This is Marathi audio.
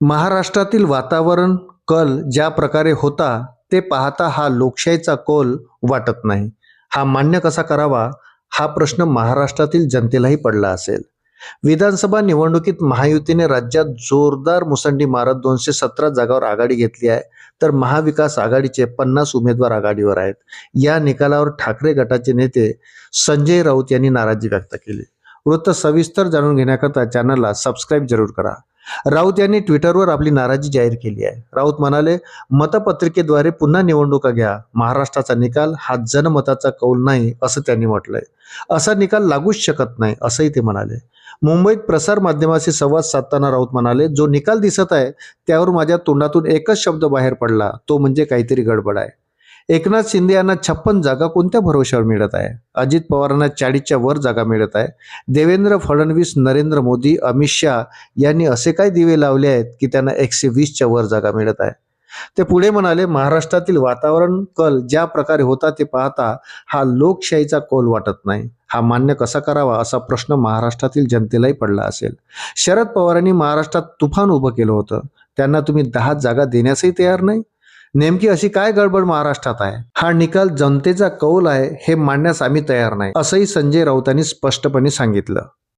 महाराष्ट्रातील वातावरण कल ज्या प्रकारे होता ते पाहता हा लोकशाहीचा कौल वाटत नाही. हा मान्य कसा करावा? हा प्रश्न महाराष्ट्रातील जनतेलाही पडला असेल. विधानसभा निवडणुकीत महायुतीने राज्यात जोरदार मुसंडी मारत दोनशे सतरा जागावर आघाडी घेतली आहे. तर महाविकास आघाडीचे पन्नास उमेदवार आघाडीवर आहेत. या निकालावर ठाकरे गटाचे नेते संजय राऊत यांनी नाराजी व्यक्त केली. वृत्त सविस्तर जाणून घेण्याकरता चॅनलला सबस्क्राईब जरूर करा. राऊत यांनी ट्विटरवर आपली नाराजी जाहीर केली आहे. राऊत म्हणाले मतपत्रिकेद्वारे पुन्हा निवडणुका घ्या. महाराष्ट्राचा निकाल हा जनमताचा कौल नाही असं त्यांनी म्हटलंय. असा निकाल लागूच शकत नाही असंही ते म्हणाले. मुंबईत प्रसार माध्यमाशी संवाद साधताना राऊत म्हणाले जो निकाल दिसत आहे त्यावर माझ्या तोंडातून एकच शब्द बाहेर पडला. तो म्हणजे काहीतरी गडबड आहे. एकनाथ शिंदे यांना छप्पन जागा कोणत्या भरोश्यावर मिळत आहे? अजित पवारांना चाळीसच्या वर जागा मिळत आहे. देवेंद्र फडणवीस नरेंद्र मोदी अमित शहा यांनी असे काय दिवे लावले आहेत की त्यांना एकशे वीसच्या वर जागा मिळत आहे? ते पुढे म्हणाले महाराष्ट्रातील वातावरण कल ज्या प्रकारे होता ते पाहता हा लोकशाहीचा कौल वाटत नाही. हा मान्य कसा करावा असा प्रश्न महाराष्ट्रातील जनतेलाही पडला असेल. शरद पवारांनी महाराष्ट्रात तुफान उभं केलं होतं. त्यांना तुम्ही दहा जागा देण्यासही तयार नाही? नेमकी अशी काय गडबड महाराष्ट्रात आहे? हा निकाल जनतेचा कौल आहे हे मांडण्यास आम्ही तयार नाही असंही संजय राऊतांनी स्पष्टपणे सांगितलं.